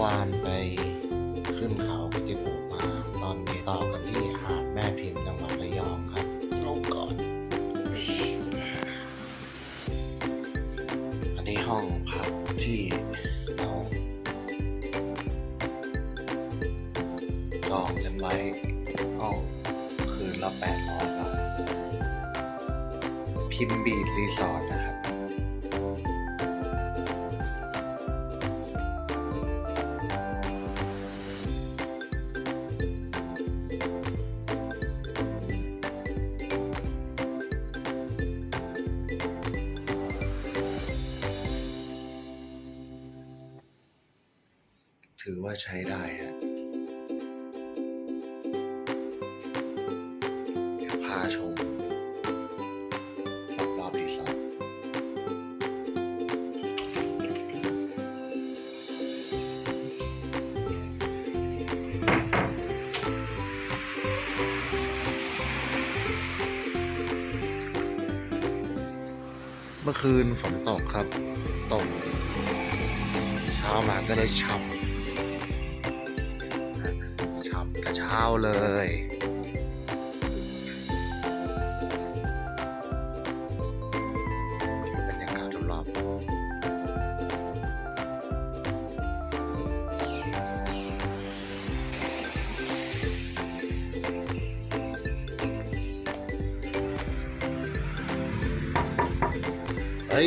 วานไปขึ้นเขาพิจิตรมา ตอนนี้ต่อกันที่หาดแม่พิมพ์จังหวัดระยองครับลงก่อน อันนี้ห้องพักที่เราจองกันไว้ห้องคืนละแปดร้อยบาทพิมพ์บีดรีสอร์ทนะครับ คืนฝนตกครับ ตก เช้ามาก็ได้ช้ำช้ำกระเช้าเลย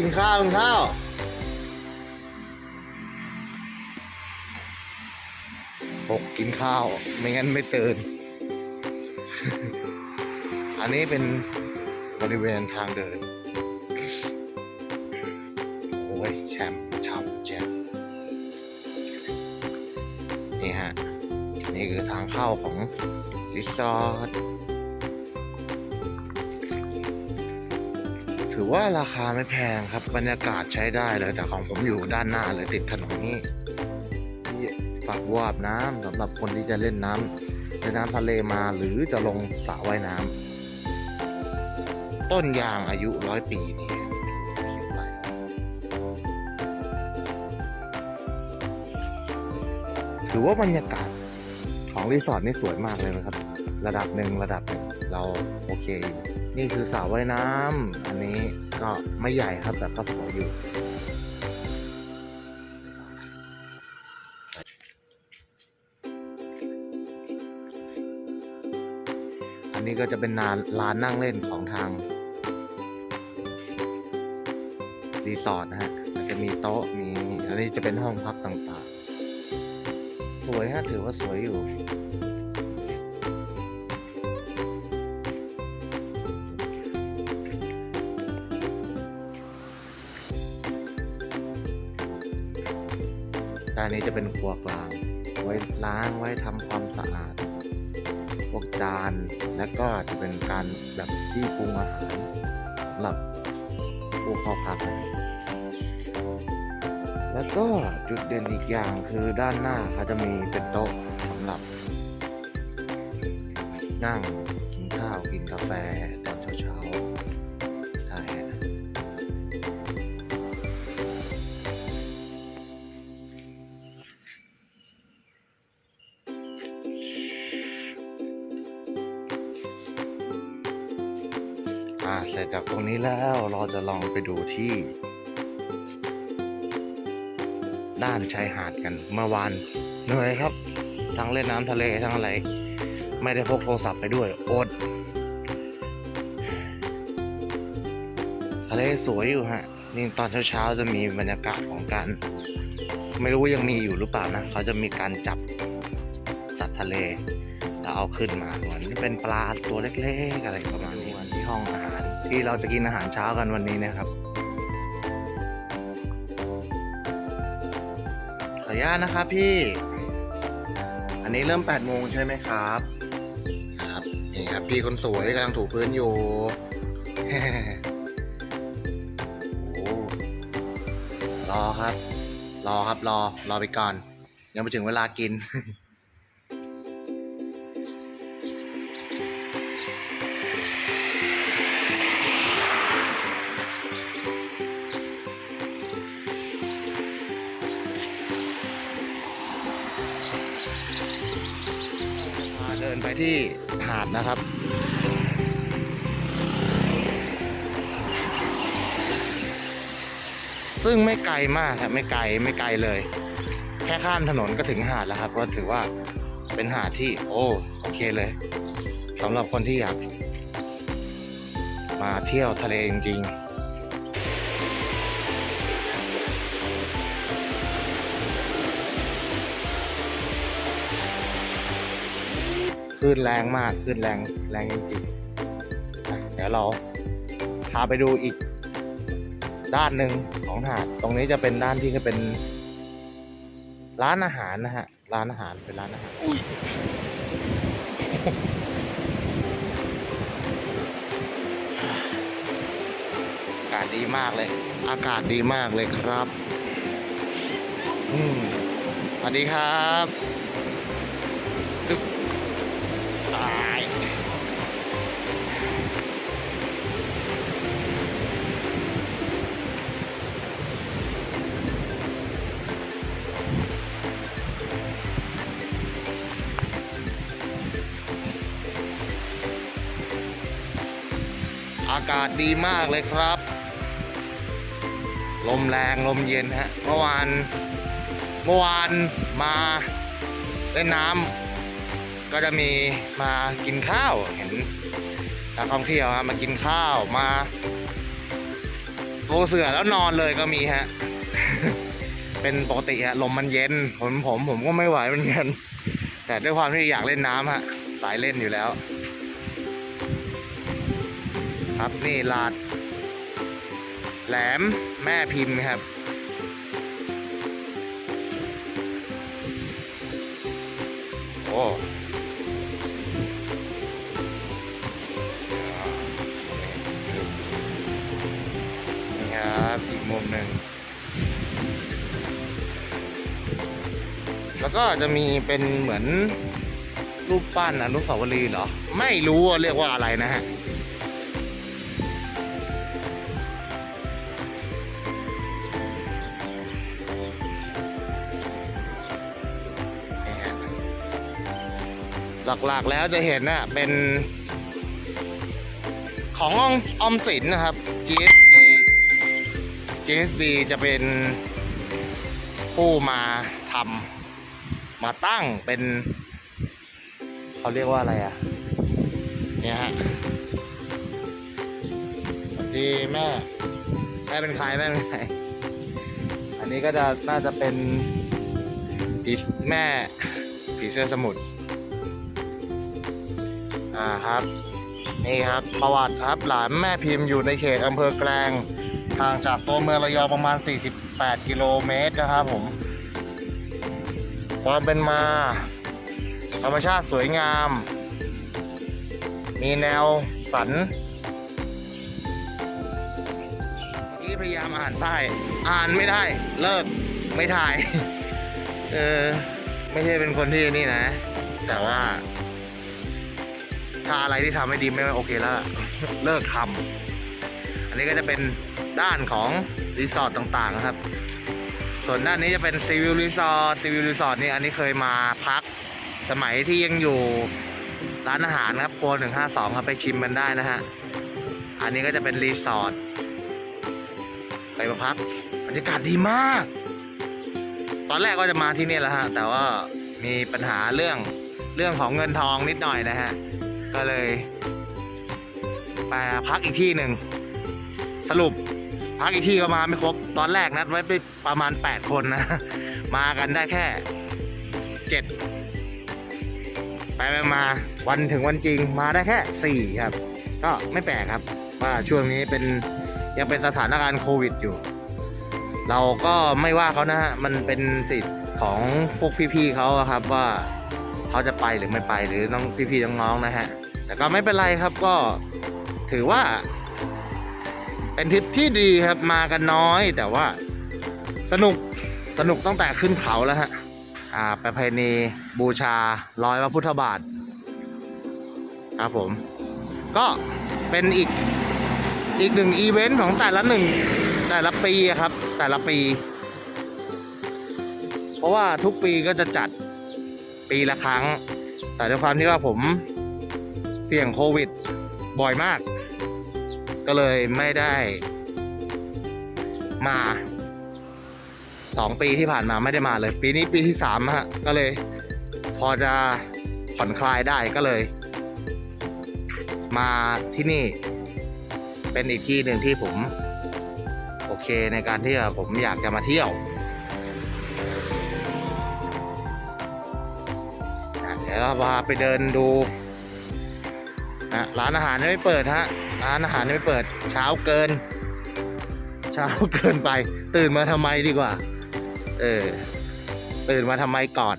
กินข้าวกินข้าวปกกินข้าว ไม่งั้นไม่ตื่น อันนี้เป็นบริเวณทางเดิน โอ้ยแชมป์ชาวแจมนี่ฮะ นี่คือทางเข้าของรีสอร์ท ว่าราคาไม่แพงครับ บรรยากาศใช้ได้เลย แต่ของผมอยู่ด้านหน้าเลยติดถนนนี่ฝักวาบน้ำสำหรับคนที่จะเล่นน้ำในน้ำทะเลมาหรือจะลงสระว่ายน้ำต้นยางอายุร้อยปีนี่ถือว่าบรรยากาศของรีสอร์ทนี่สวยมากเลยนะครับ ระดับหนึ่งระดับหนึ่งเราโอเคอยู่ นี่คือสระว่ายน้ำอันนี้ก็ไม่ใหญ่ครับแต่ก็สวยอยู่อันนี้ก็จะเป็นนานลานนั่งเล่นของทาง รีสอร์ทนะฮะจะมีโต๊ะมีอันนี้จะเป็นห้องพักต่างๆ สวยฮะถือว่าสวยอยู่ ด้านนี้จะเป็นครัวกลาง ไว้ล้างไว้ทำความสะอาด พวกจาน และก็จะเป็นการแบบที่ปรุงอาหารสำหรับผู้เข้าพักนะแล้วก็จุดเด่นอีกอย่างคือด้านหน้าเขาจะมีเป็นโต๊ะสำหรับ นั่งกินข้าวกินกาแฟ อ่าเสร็จจากตรงนี้แล้วเราจะลองไปดูที่ ด้านชายหาดกันเมื่อวานเหนื่อยครับ ทั้งเล่นน้ำทะเลทั้งอะไร ไม่ได้พกโทรศัพท์ไปด้วยอดทะเลสวยอยู่ฮะ นี่ตอนเช้าๆจะมีบรรยากาศของการ ไม่รู้ยังมีอยู่หรือเปล่านะ เขาจะมีการจับสัตว์ทะเลแล้วเอาขึ้นมาเหมือนเป็นปลาตัวเล็กๆอะไรประมาณ นี้วันที่ห้องอาหาร ที่เราจะกินอาหารเช้ากันวันนี้นะครับขออนุญาตนะครับพี่ อันนี้เริ่ม8โมงใช่ไหมครับ ครับนี่ครับพี่คนสวยกำลังถูพื้นอยู่โอ้รอครับ รอครับรอรอไปก่อน ยังไม่ถึงเวลากิน ที่หาดนะครับ ซึ่งไม่ไกลมากครับไม่ไกลไม่ไกลเลย แค่ข้ามถนนก็ถึงหาดแล้วครับก็ถือว่าเป็นหาดที่โอ้โอเคเลยสำหรับคนที่อยาก มาเที่ยวทะเลจริงๆ คลื่นแรงมากคลื่นแรงแรงจริงๆอะเดี๋ยวเราพาไปดูอีกด้านหนึ่งของหาด ตรงนี้จะเป็นด้านที่จะเป็น ร้านอาหารนะฮะ ร้านอาหารเป็นร้านอาหารอุ้ยอากาศดีมากเลย อากาศดีมากเลยครับ อืมสวัสดีครับอึ๊บตายอากาศดีมากเลยครับ ลมแรงลมเย็นฮะ เมื่อวาน เมื่อวานมาเล่นน้ำ ก็จะมีมากินข้าวเห็นนักท่องเที่ยวฮะมากินข้าวมาโปเสือแล้วนอนเลยก็มีฮะ เป็นปกติฮะลมมันเย็นผมผมผมก็ไม่ไหวเหมือนกันแต่ด้วยความที่อยากเล่นน้ำฮะสายเล่นอยู่แล้ว ครับนี่ลาด แหลมแม่พิมพ์ครับโอ้ มุมหนึ่งแล้วก็จะมีเป็นเหมือนรูปปั้นอนุสาวรีย์เหรอ ไม่รู้ว่าเรียกว่าอะไรนะฮะหลักๆแล้วจะเห็นน่ะเป็นของออมอมสินนะครับ GSB GSB จะเป็นผู้มาทำมาตั้งเป็นเขาเรียกว่าอะไรอะ เนี่ยฮะสวัสดีแม่ แม่เป็นใครแม่เป็นใคร อันนี้ก็จะน่าจะเป็นผีแม่ผีเสื้อสมุทรอ่าครับ นี่ครับประวัติครับหลานแม่พิมพ์อยู่ในเขตอำเภอแกลง ห่างจากตัวเมืองระยองประมาณ 48 กิโลเมตรนะครับผม ความเป็นมา ธรรมชาติสวยงาม มีแนวสันเมื่อกี้พยายามอ่านป้ายอ่านไม่ได้เลิกไม่ถ่าย เออ ไม่ใช่เป็นคนที่นี่นะ แต่ว่า ถ้าอะไรที่ทำไม่ดีไม่โอเคแล้ว เลิกทำอันนี้ก็จะเป็น ด้านของรีสอร์ทต่างๆนะครับ ส่วนด้านนี้จะเป็นซีวิลรีสอร์ทซีวิลรีสอร์ทนี่อันนี้เคยมาพัก สมัยที่ยังอยู่ร้านอาหารครับโคหนึ่งห้าสองครับไปชิมกันได้นะฮะ อันนี้ก็จะเป็นรีสอร์ทไปมาพักบรรยากาศดีมาก ตอนแรกก็จะมาที่นี่แหละฮะ แต่ว่ามีปัญหาเรื่องเรื่องของเงินทองนิดหน่อยนะฮะ ก็เลยไปพักอีกที่หนึ่ง สรุป พักอีกที่ก็มาไม่ครบ ตอนแรกนัดไว้ไปประมาณ 8 คนนะ มากันได้แค่เจ็ดไปไปมาวันถึงวันจริงมาได้แค่สี่ครับ ก็ไม่แปลกครับ ว่าช่วงนี้เป็นยังเป็นสถานการณ์โควิดอยู่ เราก็ไม่ว่าเขานะฮะ มันเป็นสิทธิ์ของพวกพี่ๆเขาครับว่าเขาจะไปหรือไม่ไปหรือน้องพี่ๆน้องๆนะฮะ แต่ก็ไม่เป็นไรครับก็ถือว่า เป็นทริปที่ดีครับมากันน้อย แต่ว่าสนุกสนุกตั้งแต่ขึ้นเขาแล้วฮะอ่าประเพณีบูชาร้อยพระพุทธบาทครับผม ก็เป็นอีกอีกหนึ่งอีเวนต์ของแต่ละหนึ่งแต่ละปีครับ แต่ละปี เพราะว่าทุกปีก็จะจัดปีละครั้ง แต่ด้วยความที่ว่าผมเสี่ยงโควิดบ่อยมาก ก็เลยไม่ได้มาสองปีที่ผ่านมาไม่ได้มาเลย ปีนี้ปีที่สามฮะก็เลย พอจะผ่อนคลายได้ก็เลย มาที่นี่ เป็นอีกที่หนึ่งที่ผม โอเคในการที่ผมอยากจะมาเที่ยวเดี๋ยวเราพาไปเดินดูนะร้านอาหารยังไม่เปิดฮะ ร้านอาหารไม่เปิดเช้าเกิน เช้าเกินไป ตื่นมาทำไมดีกว่า เออ ตื่นมาทำไมก่อน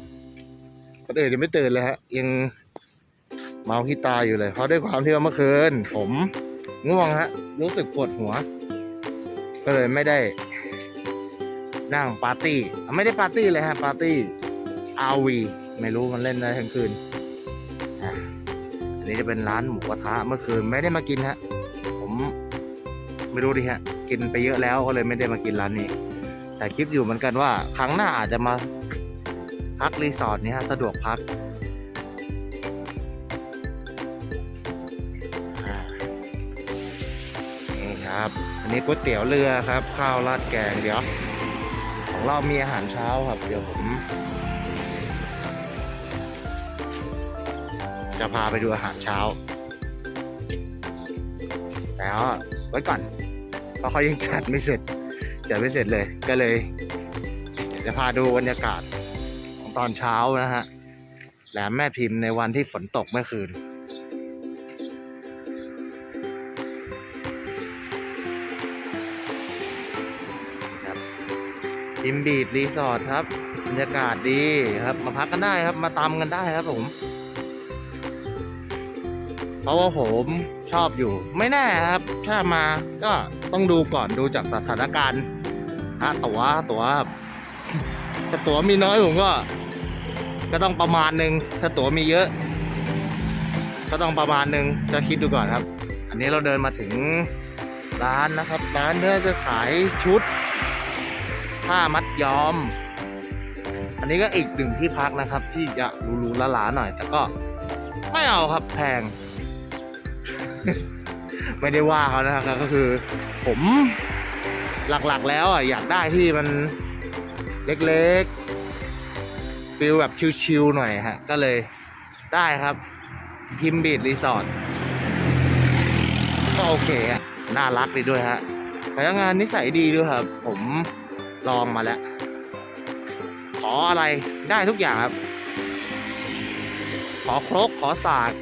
คนอื่นยังไม่ตื่นเลยฮะ ยังเมาขี้ตาอยู่เลย เพราะด้วยความที่ว่าเมื่อคืน ผมง่วงฮะ รู้สึกปวดหัว ก็เลยไม่ได้ นั่งปาร์ตี้ ไม่ได้ปาร์ตี้เลยฮะ ปาร์ตี้อาวีไม่รู้มันเล่นได้ทั้งคืนอะอัน นี้จะเป็นร้านหมูกระทะเมื่อคืนไม่ได้มากินฮะ ผมไม่รู้ดิฮะ กินไปเยอะแล้วก็เลยไม่ได้มากินร้านนี้ แต่คิดอยู่เหมือนกันว่า ครั้งหน้าอาจจะมาพักรีสอร์ทนี้ฮะสะดวกพักนี่ครับ อันนี้ก๋วยเตี๋ยวเรือครับ ข้าวราดแกงเดี๋ยว ของเรามีอาหารเช้าครับ เดี๋ยวผม จะพาไปดูอาหารเช้า แล้วไว้ก่อน เพราะเขายังจัดไม่เสร็จจัดไม่เสร็จเลยก็เลยจะพาดูบรรยากาศของตอนเช้านะฮะแหลมแม่พิมพ์ในวันที่ฝนตกเมื่อคืนครับพิมบีดรีสอร์ทครับบรรยากาศดีครับ มาพักกันได้ครับ มาตำกันได้ครับผม เพราะว่าผมชอบอยู่ ไม่แน่ครับ ถ้ามาก็ต้องดูก่อนดูจากสถานการณ์ฮะตั๋วตั๋วถ้าตั๋วมีน้อยผมก็ ก็ต้องประมาณหนึ่งถ้าตั๋วมีเยอะ ก็ต้องประมาณหนึ่งจะคิดดูก่อนครับ อันนี้เราเดินมาถึงร้านนะครับร้านเนื้อจะขายชุดผ้ามัดย้อม อันนี้ก็อีกหนึ่งที่พักนะครับ ที่จะหรูๆหลาหน่อย แต่ก็ไม่เอาครับแพง ไม่ได้ว่าเขานะครับก็คือ ผมหลักๆแล้วอะอยากได้ที่มันเล็กๆฟิลแบบชิลๆหน่อยฮะ ก็เลยได้ครับ พิมบีดรีสอร์ทก็โอเคอะน่ารักดีด้วยฮะพนักงานนิสัยดีด้วยครับ ผมลองมาแล้ว ขออะไรได้ทุกอย่างครับ ขอครกขอสาก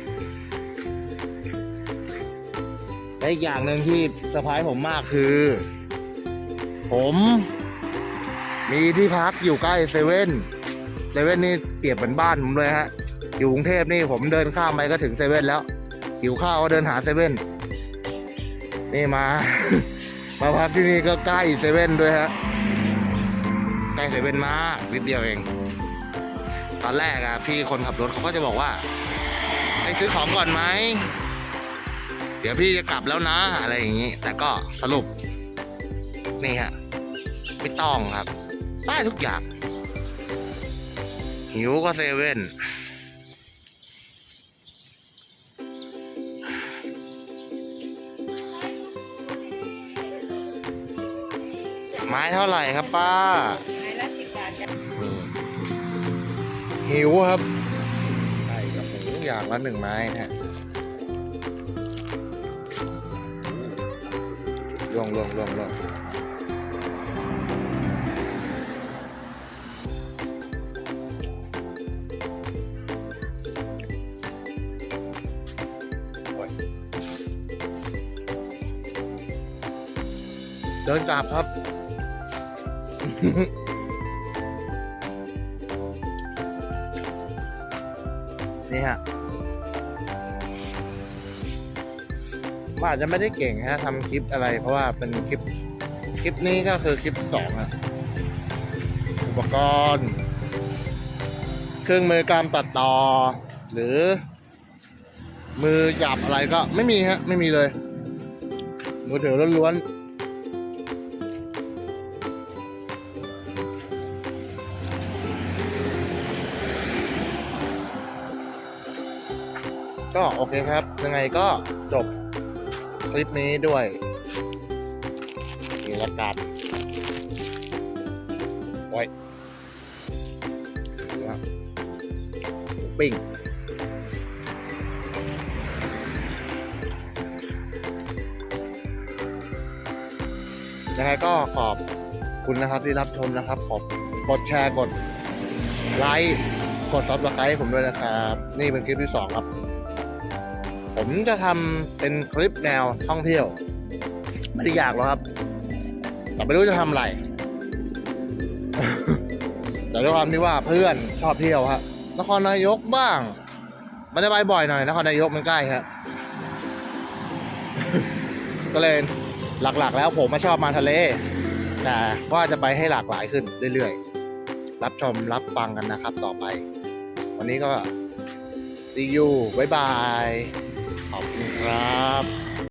และอีกอย่างหนึ่งที่เซอร์ไพรส์ผมมากคือ ผม มีที่พักอยู่ใกล้เซเว่นเซเว่นนี่เปรียบเหมือนบ้านผมเลยฮะ อยู่กรุงเทพนี่ผมเดินข้ามไปก็ถึงเซเว่นแล้วหิวข้าวก็เดินหาเซเว่นนี่มา มาพักที่นี่ก็ใกล้เซเว่นด้วยฮะใกล้เซเว่นมากนิดเดียวเอง ตอนแรกอะพี่คนขับรถเขาก็จะบอกว่าให้ซื้อของก่อนไหม เดี๋ยวพี่จะกลับแล้วนะ อะไรอย่างนี้ แต่ก็สรุป นี่ฮะ ไม่ต้องครับ ได้ทุกอย่าง หิวก็เซเว่น ไม้เท่าไหร่ครับป้าไม้ละสิบบาทจ้ะหิวครับไก่กับหมูอย่างละหนึ่งไม้ฮะ ลวงลวงลวงลวงเดินกลับครับ นี่ฮะ ผมอาจจะไม่ได้เก่งฮะทำคลิปอะไร เพราะว่าเป็นคลิปคลิปนี้ก็คือคลิปสองอะอุปกรณ์ เครื่องมือการตัดต่อ หรือ มือจับอะไรก็ไม่มีฮะ ไม่มีเลยมือถือล้วนก็โอเคครับ ยังไงก็จบ คลิปนี้ด้วยนี่ละกันไว้ปิ้งยังไงก็ขอบคุณนะครับที่รับชมนะครับ ขอบกดแชร์กดไลค์กดซับสไครต์ให้ผมด้วยนะครับ นี่เป็นคลิปที่สองครับ ผมจะทำเป็นคลิปแนวท่องเที่ยว ไม่ได้อยากหรอกครับ แต่ไม่รู้จะทำอะไร แต่ด้วยความที่ว่าเพื่อนชอบเที่ยวครับนครนายกบ้างไม่ได้ไปบ่อยหน่อยนครนายกมันใกล้ครับก็เลยหลักๆ แล้วผมมาชอบมาทะเล แต่ว่าจะไปให้หลากหลายขึ้นเรื่อยๆ รับชมรับฟังกันนะครับต่อไป วันนี้ก็ see you บ๊ายบาย ขอบคุณครับ